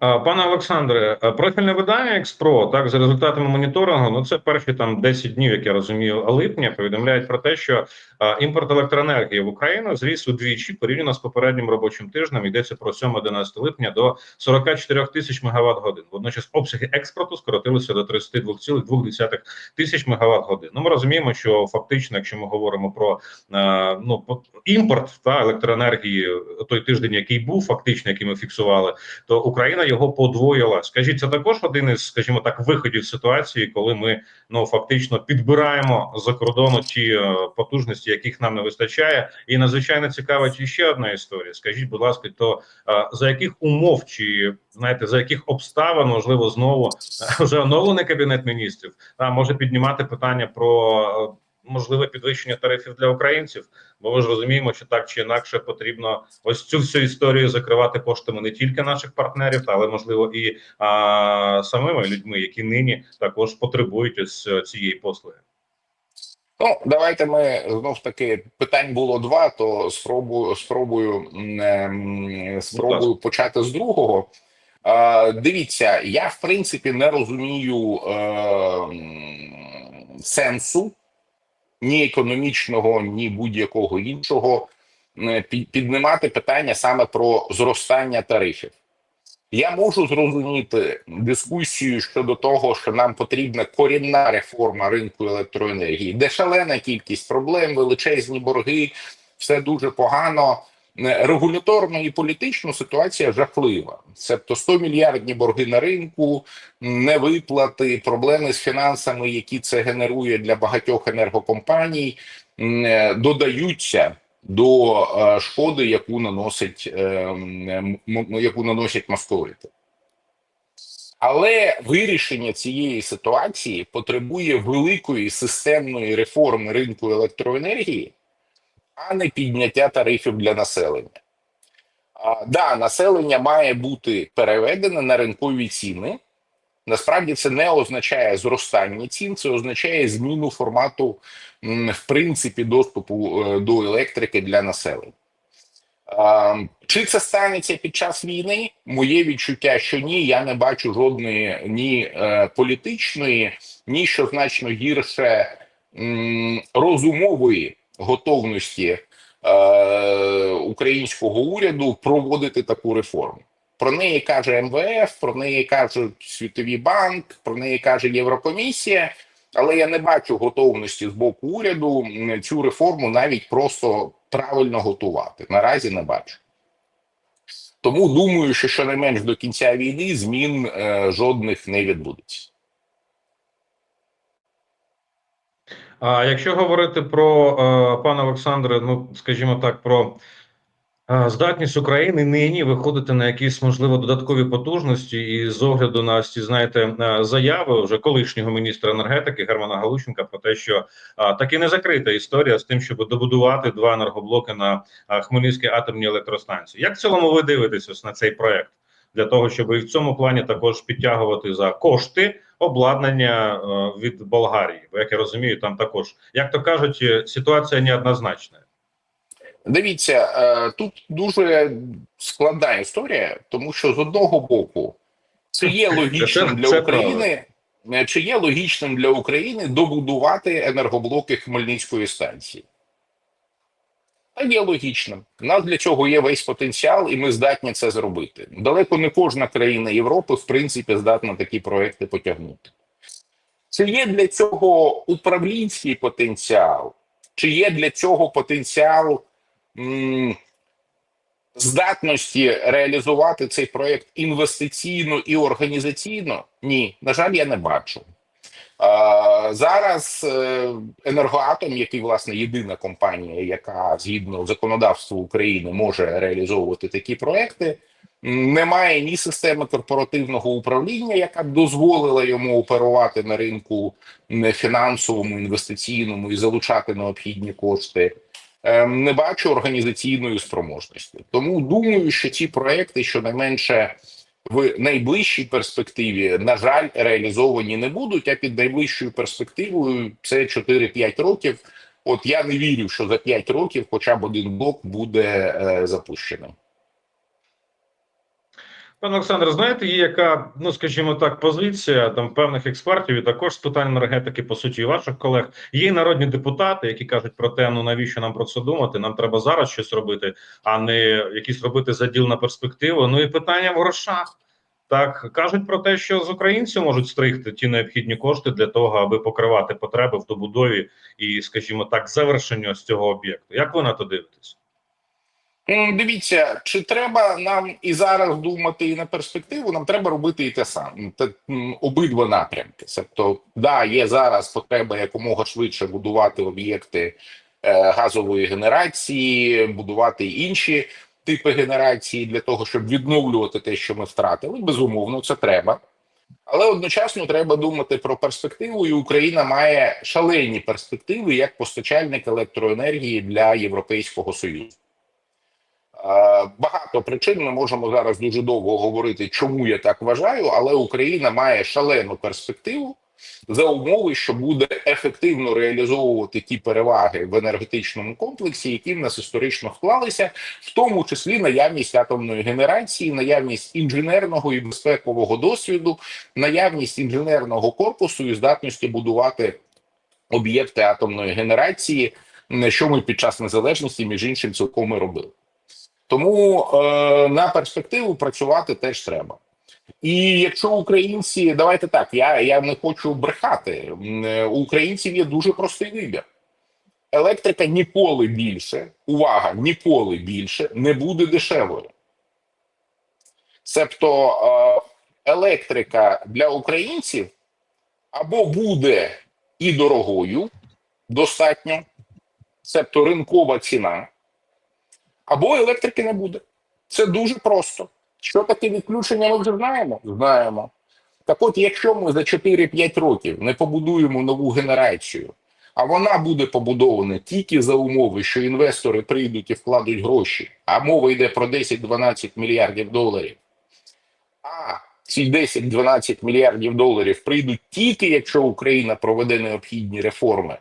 Пане Олександре, профільне видання Експро, так за результатами моніторингу, ну це перші там 10 днів, як я розумію, липня повідомляють про те, що імпорт електроенергії в Україну зріс удвічі порівняно з попереднім робочим тижнем. Йдеться про 7-11 липня до 44 тисяч мегаватт годин. Водночас обсяги експорту скоротилися до 32,2 тисяч мегаватт годин. Ну ми розуміємо, що фактично, якщо ми говоримо про ну по- імпорт та електроенергії, той тиждень, який був фактично, який ми фіксували то Україна його подвоїла. Скажіть, це також один із, скажімо так, виходів ситуації, коли ми ну фактично підбираємо за кордону ті е, потужності, яких нам не вистачає. І надзвичайно цікавить ще одна історія. Скажіть, будь ласка, то е, за яких умов чи знаєте за яких обставин можливо знову е, вже оновлений кабінет міністрів а може піднімати питання про. Е, Можливе підвищення тарифів для українців, бо ми ж розуміємо, що так чи інакше потрібно ось цю всю історію закривати коштами не тільки наших партнерів, але можливо і а, самими людьми, які нині також потребують ось е, цієї послуги. Ну, давайте ми знов ж таки питань було два, то спробую спробую м, ем, спробую почати з другого. Е, дивіться, я в принципі не розумію е, сенсу ні економічного, ні будь-якого іншого е, піднімати питання саме про зростання тарифів. Я можу зрозуміти дискусію щодо того, що нам потрібна корінна реформа ринку електроенергії, де шалена кількість проблем, величезні борги, все дуже погано. Е, Регуляторно і політично ситуація жахлива. Тобто 100 мільярдні борги на ринку, невиплати, проблеми з фінансами, які це генерує для багатьох енергокомпаній, е, додаються до е, шкоди, яку наносить яку наносять московити. Але вирішення цієї ситуації потребує великої системної реформи ринку електроенергії, а не підняття тарифів для населення. А, да, населення має бути переведене на ринкові ціни. Насправді це не означає зростання цін, це означає зміну формату в принципі доступу е, до електрики для населення. Чи це станеться під час війни? Моє відчуття, що ні, я не бачу жодної ні е, політичної, ні що значно гірше розумової готовності е, українського уряду проводити таку реформу. Про неї каже МВФ, про неї каже Світовий банк, про неї каже Єврокомісія. Але я не бачу готовності з боку уряду цю реформу навіть просто правильно готувати. Наразі не бачу. Тому думаю, що щонайменш до кінця війни змін е, жодних не відбудеться. А якщо говорити про е, пане Олександре, ну скажімо так, про е, здатність України нині виходити на якісь можливо додаткові потужності, і з огляду на ці знаєте е, заяви вже колишнього міністра енергетики Германа Галущенка про те, що таки не закрита історія з тим, щоб добудувати два енергоблоки на Хмельницькій атомній електростанції. Як в цілому ви дивитесь ось на цей проект для того, щоб і в цьому плані також підтягувати за кошти обладнання е, від Болгарії? Бо як я розумію, там також як то кажуть, е, ситуація неоднозначна. Дивіться, е, тут дуже складна історія, тому що з одного боку, це є логічним для України, чи є логічним для України добудувати енергоблоки Хмельницької станції? Та є логічним. У нас для цього є весь потенціал, і ми здатні це зробити. Далеко не кожна країна Європи, в принципі, здатна такі проекти потягнути. Чи є для цього управлінський потенціал? Чи є для цього потенціал м, здатності реалізувати цей проект інвестиційно і організаційно? Ні, на жаль, я не бачу. Зараз е, енергоатом, який власне єдина компанія, яка згідно законодавству України може реалізовувати такі проекти, немає ні системи корпоративного управління, яка б дозволила йому оперувати на ринку м, фінансовому, інвестиційному і залучати необхідні кошти. Ем, Не бачу організаційної спроможності. Тому думаю, що ці проекти щонайменше в найближчій перспективі, на жаль, реалізовані не будуть. А під найближчою перспективою це 4-5 років. От я не вірю, що за 5 років хоча б один блок буде е, запущеним. Пане Олександр, знаєте, є яка, ну скажімо так, позиція там певних експертів і також з питань енергетики, по суті, і ваших колег. Є народні депутати, які кажуть про те, ну навіщо нам про це думати? Нам треба зараз щось робити, а не якісь робити заділ на перспективу. Ну і питання в грошах. Так кажуть про те, що з українців можуть стригти ті необхідні кошти для того, аби покривати потреби в добудові і, скажімо так, завершенню з цього об'єкту. Як ви на то дивитесь? М, Дивіться, чи треба нам і зараз думати і на перспективу, нам треба робити і те саме. Те, обидва напрямки. Тобто, да, є зараз потреба якомога швидше будувати об'єкти е, газової генерації, будувати інші типи генерації для того, щоб відновлювати те, що ми втратили. Безумовно, це треба. Але одночасно треба думати про перспективу, і Україна має шалені перспективи як постачальник електроенергії для Європейського Союзу. Е, Багато причин ми можемо зараз дуже довго говорити, чому я так вважаю, але Україна має шалену перспективу за умови, що буде ефективно реалізовувати ті переваги в енергетичному комплексі, які в нас історично вклалися, в тому числі наявність атомної генерації, наявність інженерного і безпекового досвіду, наявність інженерного корпусу і здатності будувати об'єкти атомної генерації, що ми під час незалежності між іншим цілком і робили. Тому е, на перспективу працювати теж треба. І якщо українці, давайте так, я, я не хочу брехати. Е, У українців є дуже простий вибір. Електрика ніколи більше, увага, ніколи більше не буде дешевою. Себто е, електрика для українців або буде і дорогою достатньо, себто ринкова ціна, або електрики не буде. Це дуже просто. Що таке відключення, ми вже знаємо? Знаємо. Так от, якщо ми за 4-5 років не побудуємо нову генерацію, а вона буде побудована тільки за умови, що інвестори прийдуть і вкладуть гроші, а мова йде про 10-12 мільярдів доларів. А ці 10-12 мільярдів доларів прийдуть тільки, якщо Україна проведе необхідні реформи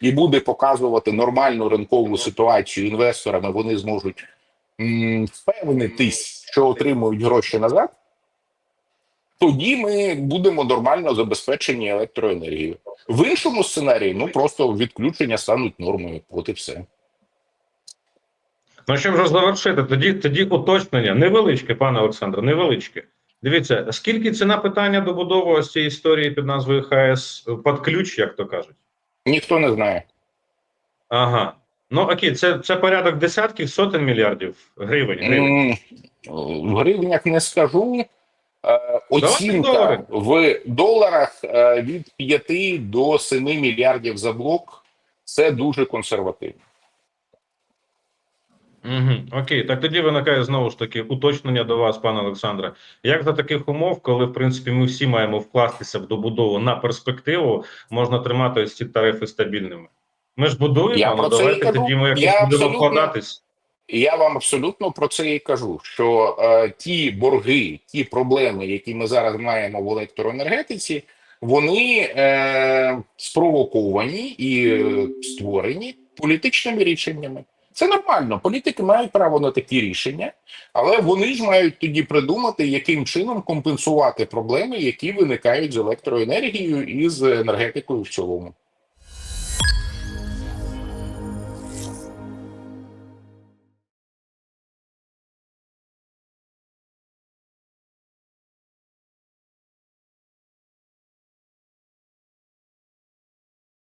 і буде показувати нормальну ринкову ситуацію інвесторами, вони зможуть впевнитись, що отримують гроші назад. Тоді ми будемо нормально забезпечені електроенергією. В іншому сценарії ну просто відключення стануть нормою. От і все. Ну, щоб вже завершити, тоді тоді уточнення невеличке, пане Олександре, невеличке. Дивіться, скільки ціна питання добудови цієї історії під назвою ХС під ключ, як то кажуть? Ніхто не знає. Ага. Ну окей, це, це порядок десятків сотень мільярдів гривень. гривень. В гривнях не скажу. Е, Оцінка в доларах е, від 5 до 7 мільярдів за блок. Це дуже консервативно. Угу. Окей, так тоді виникає знову ж таки уточнення до вас, пане Олександре. Як за таких умов, коли в принципі ми всі маємо вкластися в добудову на перспективу, можна тримати ось ці тарифи стабільними? Ми ж будуємо, Я ну давайте тоді ми якось Я будемо абсолютно- вкладатись. Я вам абсолютно про це і кажу: що е, ті борги, ті проблеми, які ми зараз маємо в електроенергетиці, вони е, спровоковані і е, створені політичними рішеннями. Це нормально. Політики мають право на такі рішення, але вони ж мають тоді придумати, яким чином компенсувати проблеми, які виникають з електроенергією і з енергетикою в цілому.